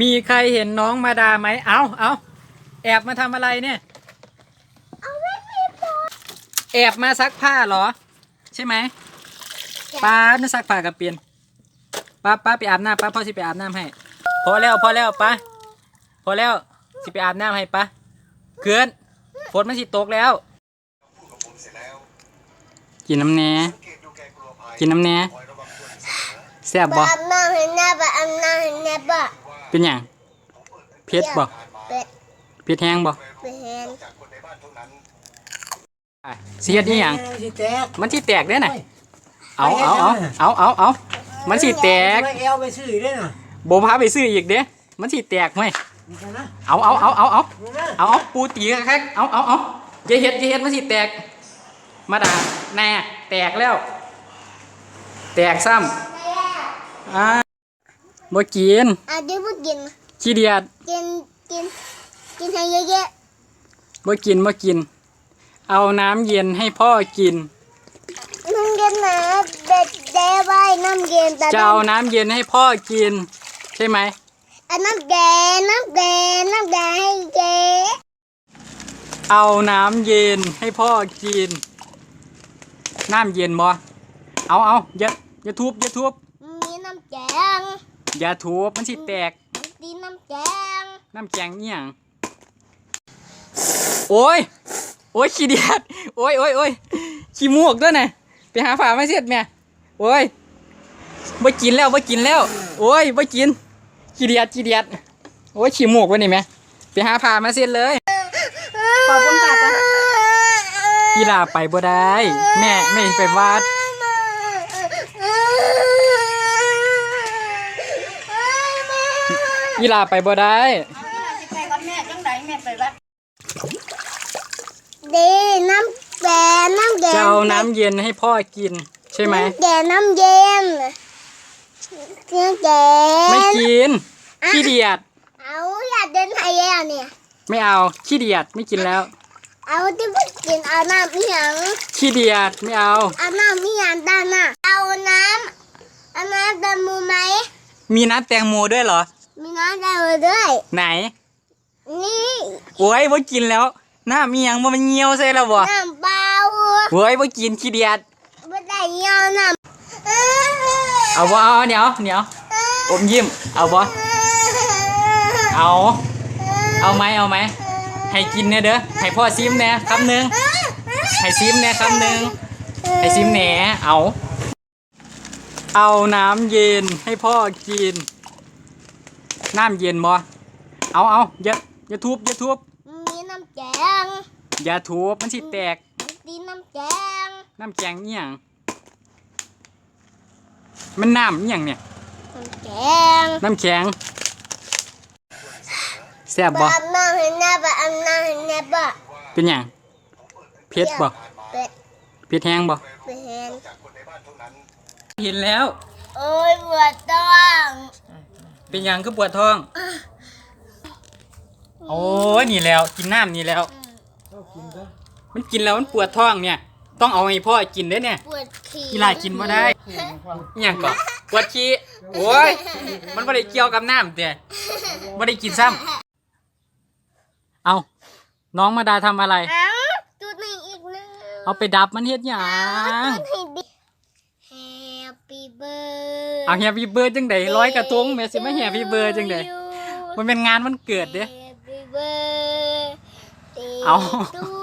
มีใครเห็นน้องมาดาไหม เอาเอาแอบมาทำอะไรเนี่ย แอบมาซักผ้าเหรอ ใช่ไหมป้าน่าซักผ้ากับเปลี่ยนป้าป้าไปอาบน้ำป้าพ่อสิไปอาบน้ำให้ พอแล้วพอแล้วป้าพอแล้วสิไปอาบน้ำให้ป้าเกินฝนมันสิตกแล้ว กินน้ำแหน่กินน้ำแหน่แซ่บบ่อาบน้ำให้แน่บ่อาบน้ำให้แน่บ่ เป็นหยังเผ็ดบ่เป็ดเผ็ดแห้งบ่เป็ดเห็นอะสิเฮ็ดอีหยังสิแตกมันสิแตกเด้อน่ะเอาเอาเอาเอาเอาเอามันสิแตกไม่เอวไปซื้อได้น่ะบ่พาไปซื้ออีกเด้มันสิแตกไหมนี่กันนะเอาเอาเอาเอาเอานี่นะเอาเอาปูตีคักๆเอาเอาเอาอย่าเฮ็ดอย่าเฮ็ดมันสิแตก มาด่าแน่แตกแล้ว แตกซ้ำอ่า บ่กินอะเดี๋ยวบ่กินขี้เดียดกินกินกินให้เยอะบ่กินบ่กิน เอาน้ำเย็นให้พ่อกินๆน้ำเย็นนะเด็ดเด้ไว้น้ำเย็นแต่จะเอาน้ำเย็นให้พ่อกิน ใช่ไหมอะน้ำแดงน้ำแดงน้ำแดงให้เจ๊เอาน้ำเย็นให้พ่อกิน น้ำเย็นบ่เอาเอาอย่าอย่าทุบอย่าทุบมีน้ำแกง อย่าทุบมันสิแตกมีน้ำแกงน้ำแกงเนี่ยงโอ้ย โอ้ยขี้เดียด โอ้ยโอ้ยโอ้ยขี้มูกด้วยนะไปหาฝาไม่เสร็จแม่โอ้ยบ่กินแล้วบ่กินแล้ว โอ้ยบ่กินขี้เดียดขี้เดียด โอ้ยขี้มูกวะนี่แม่ไปหาผ้ามาเสร็จเลยขอบคุณค่ะกีฬาไปบ่ได้ แม่แม่ไปวา ดกีฬาไปบ่ได้ไปกับแม่จังไดแม่ไปวัดดีน้ำแกงน้ำแกงจะเอาน้ำเย็นให้พ่อกิน ใช่ไหมน้ำแกงน้ำเย็นน้ำแกงไม่กินขี้เดียด เอาอยากเดินไทยแล้วเนี่ย ไม่เอาขี้เดียดไม่กินแล้ว เอาที่พูดกินเอาน้ำอีหยังขี้เดียดไม่เอา เอาน้ำอีหยังด้านน่ะเอาน้ำเอาน้ำดำมูไหมมีน้ำแตงโมด้วยเหรอมี น้ำดำมูด้วย ไหนนี่โอ้ยบ่กินแล้วน้ามียังบ่มันเหี่ยวใส่แล้วบ่น้ำเปล่าโอ้ยบ่กินขี้เดียดไม่ได้เยี่ยวน้ำเอาบ่เอาเดี๋ยวเดี๋ยวอมยิ้มเอาบ่เอาเอาไหมเอาไหมให้กินเนี่ยเด้อให้พ่อซิมแหน่คำหนึ่งให้ซิมแหน่คำหนึ่งให้ซิมแหน่เอา เอาน้ำเย็นให้พ่อกิน น้ำเย็นบ่เอาเอาอย่าอย่าทุบอย่าทุบมีน้ำแกงอย่าทุบมันสิแตกมีน้ำแกงน้ำแกงเอี่ยงมันน้ำเอี่ยงเนี่ยน้ำแกงน้ำแข็งแซ่บบ่อาบน้ำให้แน่บ่อาบน้ำให้แน่บ่เป็นหยังเผ็ดบ่เป็ดเผ็ดแห้งบ่เป็ดเห็นเห็นแล้ว โอ้ยปวดท้อง เป็นหยังคือปวดท้อง โอ้ยนี่แล้วกินน้ำนี่แล้วมันกินแล้วมันปวดท้องเนี่ย ต้องเอาให้พ่อกินเด้อเนี่ยปวดขี้กีฬากินบ่ได้อหยังก่อนปวดขี้โอ้ยมันบ่ได้เกี่ยวกับน้ำเด้บ่ได้กินซ้ำเอาน้องมาดาทำอะไร เอ้าจุดหนึ่งอีกหนึงเอาไปดับมันเฮ็ดหยังจุดให้ดิ Happy birthday เอาแฮปปี้เบิร์ดจังไดร้อยกระทงแม่สิมาแฮปปี้เบิร์ดจังไดมันเป็นงานวันเกิดเด้ Happy birthday เอา to